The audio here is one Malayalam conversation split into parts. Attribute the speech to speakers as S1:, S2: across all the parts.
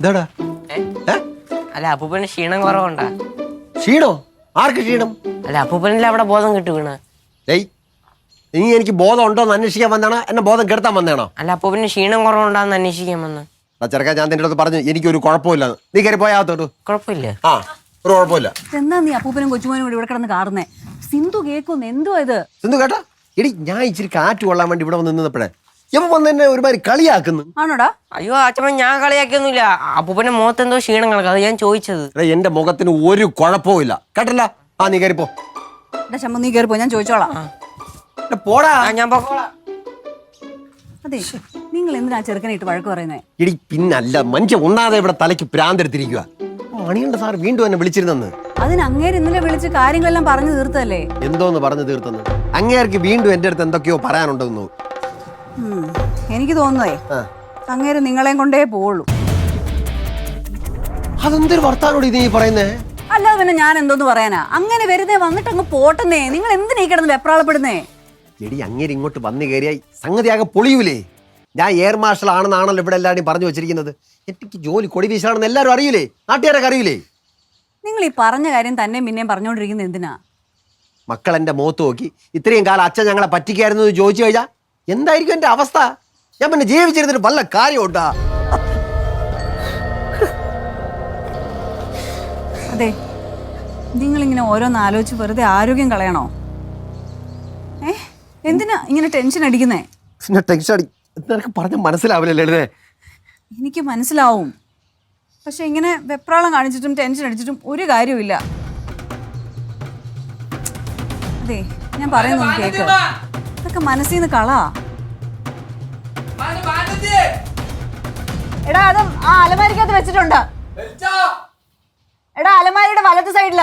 S1: ഇതാടാ
S2: അല്ല അപ്പൂപ്പന് ക്ഷീണം കുറവുണ്ടാ?
S1: ക്ഷീണോ? ആർക്ക് ക്ഷീണം?
S2: അല്ല അപ്പൂപ്പനിൽ അവിടെ ബോധം കിട്ടു വീണ്
S1: ഏയ് നീ എനിക്ക് ബോധം ഉണ്ടോ എന്ന് അന്വേഷിക്കാൻ വന്നാണോ എന്നെ ബോധം കെടുത്താൻ വന്നേണോ
S2: അല്ല അപ്പൂപ്പന് ക്ഷീണം കുറവുണ്ടാന്ന് അന്വേഷിക്കാൻ വന്ന്.
S1: ആ ചെറുക്കാൻ ഞാൻ നിന്റെ അടുത്ത് പറഞ്ഞു എനിക്കൊരു കുഴപ്പമില്ല. നീ കയറി പോയാത്തോട്ടു
S2: കുഴപ്പമില്ല.
S1: ആ ഒരു കുഴപ്പമില്ല.
S3: എന്താ നീ അപ്പൂപ്പനും കൊച്ചുമോനും കൂടി ഇവിടെ കിടന്ന് കാറുന്നേ? സിന്ധു കേൾക്കുന്നു എന്തുവാ ഇത്?
S1: സിന്ധു കേട്ടോ. എടി ഞാൻ ഇച്ചിരി കാറ്റ് കൊള്ളാൻ വേണ്ടി ഇവിടെ വന്ന് നിന്നപ്പോഴേ ഇവ വന്ന് എന്നെ ഒരുമാതിരി കളിയാക്കുന്നു.
S3: ആണോടാ?
S2: അയ്യോ അച്ഛമ്മ ഞാൻ കളിയാക്കിയൊന്നുമില്ല. അപ്പൂപ്പന്റെ മുഖത്ത് എന്തോ ക്ഷീണം കണക്ക്. അത് ഞാൻ ചോദിച്ചത്.
S1: എടാ, എന്റെ മുഖത്തിന് ഒരു കുഴപ്പവും ഇല്ല. കേട്ടല്ല? ആ നീ കയറിപ്പോ
S3: എടാ ശമ്പ നീ കയറിപ്പോ ഞാൻ ചോദിച്ചോളാം.
S1: എടാ, പോടാ.
S2: ആ ഞാൻ പൊക്കോളാം.
S3: അതെ നിങ്ങൾ എന്തിനാ ചെറുക്കനെ ഇട്ട് വഴക്ക് പറയുന്നേ?
S1: എടി പിന്നല്ല മനുഷ്യ ഉണ്ണാതെ ഇവിടെ തലയ്ക്ക് പ്രാന്തെടുത്തിരിക്കുക മണിയുണ്ട് സാർ വീണ്ടും എന്നെ വിളിച്ചിരുന്നെന്ന്.
S3: അതിന് അങ്ങേര് ഇന്നലെ വിളിച്ച് കാര്യങ്ങളെല്ലാം പറഞ്ഞു തീർത്തല്ലേ
S1: എന്തോന്ന് പറഞ്ഞു തീർത്തെന്ന് അങ്ങേർക്ക് വീണ്ടും എന്റെ അടുത്ത് എന്തൊക്കെയോ പറയാനുണ്ടെന്നു.
S3: എനിക്ക് തോന്നുന്നേ. അങ്ങേര് നിങ്ങളെയും കൊണ്ടേ പോവുള്ളൂ.
S1: അതെന്തൊരു വർത്താനോട് ഇതീ നീ പറയുന്നേ?
S3: അല്ലാതെ പിന്നെ ഞാൻ എന്തോന്ന് പറയാനാ? അങ്ങനെ വെറുതെ വന്നിട്ട് അങ്ങ് പോട്ടെന്നേ. നിങ്ങൾ എന്തിനാ ഈ കിടന്ന് വെപ്രാളപ്പെടുന്നേ?
S1: എടി അങ്ങേര് ഇങ്ങോട്ട് വന്നു കയറിയായി സംഗതിയാകെ പൊളിയൂലേ. ഞാൻ എയർ മാർഷൽ ആണെന്നാണല്ലോ ഇവിടെ എല്ലാവരും പറഞ്ഞു വെച്ചിരിക്കുന്നത്. എനിക്ക് ജോലി കൊടി വീശാണെന്ന് എല്ലാവരും അറിയൂലേ? നാട്ടുകാരൊക്കെ അറിയൂലേ?
S3: നിങ്ങൾ ഈ പറഞ്ഞ കാര്യം തന്നെ പിന്നെയും പറഞ്ഞുകൊണ്ടിരിക്കുന്നത് എന്തിനാ?
S1: മക്കൾ എന്റെ മുഖത്ത് നോക്കി ഇത്രയും കാലം അച്ഛൻ ഞങ്ങളെ പറ്റിക്കായിരുന്നു എന്ന് ചോദിച്ചു കഴിഞ്ഞാൽ എന്തായിരിക്കും എന്റെ അവസ്ഥ? ഞാൻ പിന്നെ ജീവിച്ചിരുന്നിട്ട് വല്ല കാര്യമുണ്ടാ?
S3: അതെ. നിങ്ങളിങ്ങനെ ഓരോന്ന് ആലോചിച്ച് വെറുതെ ആരോഗ്യം കളയണോ? ഏ? എന്തിനാ ഇങ്ങനെ ടെൻഷൻ അടിക്കുന്നേ?
S1: പിന്നെ ടെൻഷൻ അടി നിനക്ക് പറഞ്ഞ മനസ്സിലാവില്ല ലളിതേ
S3: എനിക്ക് മനസ്സിലാവും. പക്ഷെ ഇങ്ങനെ വെപ്രാളം കാണിച്ചിട്ടും ടെൻഷൻ അടിച്ചിട്ടും ഒരു കാര്യവുമില്ല. അതെ ഞാൻ പറയുന്നു കേക്ക്. ഇതൊക്കെ മനസ്സിൽ നിന്ന് കള എടാ അത് ആ അലമാരിക്കകത്ത് വെച്ചിട്ടുണ്ട്. എടാ അലമാരിയുടെ വലത്ത് സൈഡിൽ.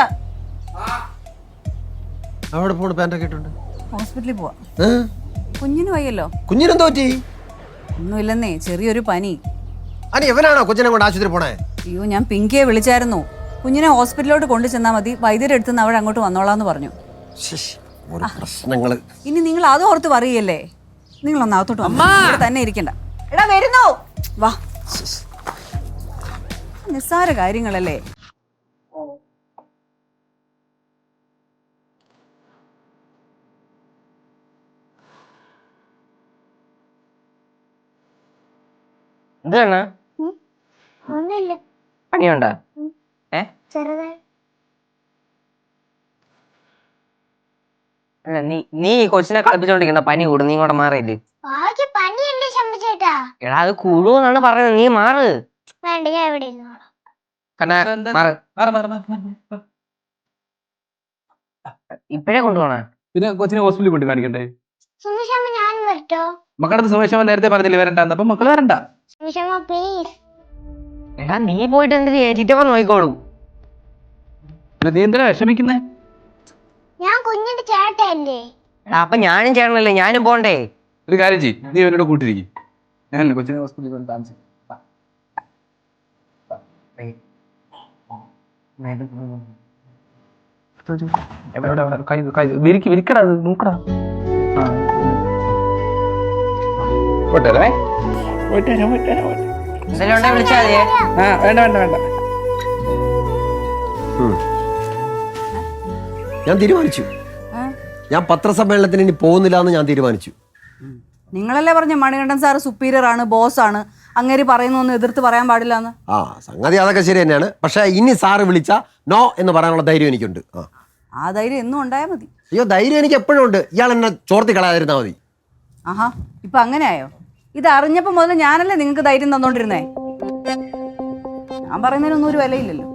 S1: അവിടെ പോണ പാന്റൊക്കെ ഇട്ടുണ്ട്.
S3: ഹോസ്പിറ്റലിൽ പോവാ? കുഞ്ഞിന് വയ്യല്ലോ.
S1: കുഞ്ഞിനെന്തോ പറ്റി?
S3: ഒന്നുമില്ലെന്നേ ചെറിയൊരു പനി.
S1: അനി എവനാണോ കൊച്ചിനെ കൊണ്ട് ആശുപത്രി പോണേ?
S3: അയ്യോ ഞാൻ പിങ്കിയെ വിളിച്ചായിരുന്നു. കുഞ്ഞിനെ ഹോസ്പിറ്റലിലോട്ട് കൊണ്ടു ചെന്നാൽ മതി വൈദ്യരെടുത്തുനിന്ന് അവിടെ അങ്ങോട്ട് വന്നോളാന്ന് പറഞ്ഞു.
S1: ശ്ശ്, പ്രശ്നങ്ങൾ.
S3: ഇനി നിങ്ങൾ അത് ഓർത്ത് പറയല്ലേ നിങ്ങളൊന്ന് അകത്തോട്ട് വന്നോ. ഇവിടെ തന്നെ ഇരിക്കണ്ട. എടാ വരുന്നു! വാ. നിസ്സാര കാര്യങ്ങളല്ലേ?
S2: എന്താണ്?
S4: ഒന്നുമില്ല.
S2: പണിയുണ്ടാ? ഏ?
S4: ചെറുതായി
S2: നീ നീ ഈ കൊച്ചിനെ കളിപ്പിച്ചോണ്ടിരിക്കുന്ന പനി കൂടും നീ ഇങ്ങോട്ട് മാറിയില്ലേ?
S4: ശമ്പിച്ചേട്ടാ
S2: എടാ അത് കൂടുവെന്നാണ് പറയുന്നത് നീ മാറ്.
S4: വേണ്ട ഞാൻ ഇവിടെ ഇരുന്നോളാം.
S2: കണ്ണാ മാറ്. ഇപ്പഴേ കൊണ്ടുപോണ?
S5: പിന്നെ കൊച്ചിനെ ഹോസ്പിറ്റലിൽ കൊണ്ട് കാണിക്കണ്ടേ?
S4: സുമിഷമ്മ ഞാൻ വരട്ടോ.
S5: മക്കളുടെ സുമേഷമ്മ നേരത്തെ പറഞ്ഞില്ല വരണ്ടെന്ന്? അപ്പൊ മക്കൾ വരണ്ട.
S4: സുമിഷമ്മ പ്ലീസ്
S2: എടാ നീ പോയിട്ട് എന്തിനാ ചിറ്റപ്പ നോക്കിക്കോളും.
S5: നീ എന്തിനാ വിഷമിക്കുന്നേ?
S4: കുഞ്ഞിന്റെ ചേട്ടല്ലേ
S2: എടാ അപ്പൊ ഞാനും ചേട്ടനല്ലേ? ഞാനും പോണ്ടേ?
S5: ഒരു കാര്യം ചെയ് നീ അവനോട് കൂട്ടിരിക്കും. ഞാൻ കൊച്ചിനെ ഹോസ്പിറ്റലിൽ കൊണ്ട് താമസിക്കും. വിരിക്കടാ നോക്കടാ. ആ.
S2: എന്തെങ്കിലും മതിയേ?
S5: വേണ്ട വേണ്ട വേണ്ട.
S1: ഞാൻ തീരുമാനിച്ചു? ഞാൻ പത്രസമ്മേളനത്തിന് ഇനി പോകുന്നില്ല എന്ന് ഞാൻ തീരുമാനിച്ചു.
S3: നിങ്ങളല്ലേ പറഞ്ഞ മണികണ്ഠൻ സാർ സുപ്പീരിയർ ആണ് ബോസ് ആണ്. അങ്ങേര് പറയുന്നൊന്നും എതിർത്ത് പറയാൻ പാടില്ല എന്ന്
S1: ആ സംഗതി അതൊക്കെ ശരി തന്നെയാണ്. പക്ഷേ ഇനി സാറ് വിളിച്ച നോ എന്ന് പറയാനുള്ള ധൈര്യം എനിക്കുണ്ട്. ആ.
S3: ആ ധൈര്യം എന്നും ഉണ്ടായാൽ മതി.
S1: അയ്യോ ധൈര്യം എനിക്ക് എപ്പോഴും ഉണ്ട്. ഇയാൾ എന്നെ ചോർത്തി കളയാതിരുന്നാൽ മതി.
S3: ആഹാ ഇപ്പൊ അങ്ങനെയായോ? ഇത് അറിഞ്ഞപ്പോ മുതൽ ഞാനല്ലേ നിങ്ങൾക്ക് ധൈര്യം തന്നോണ്ടിരുന്നേ? ഞാൻ പറയുന്നതിനൊന്നും ഒരു വിലയില്ലല്ലോ.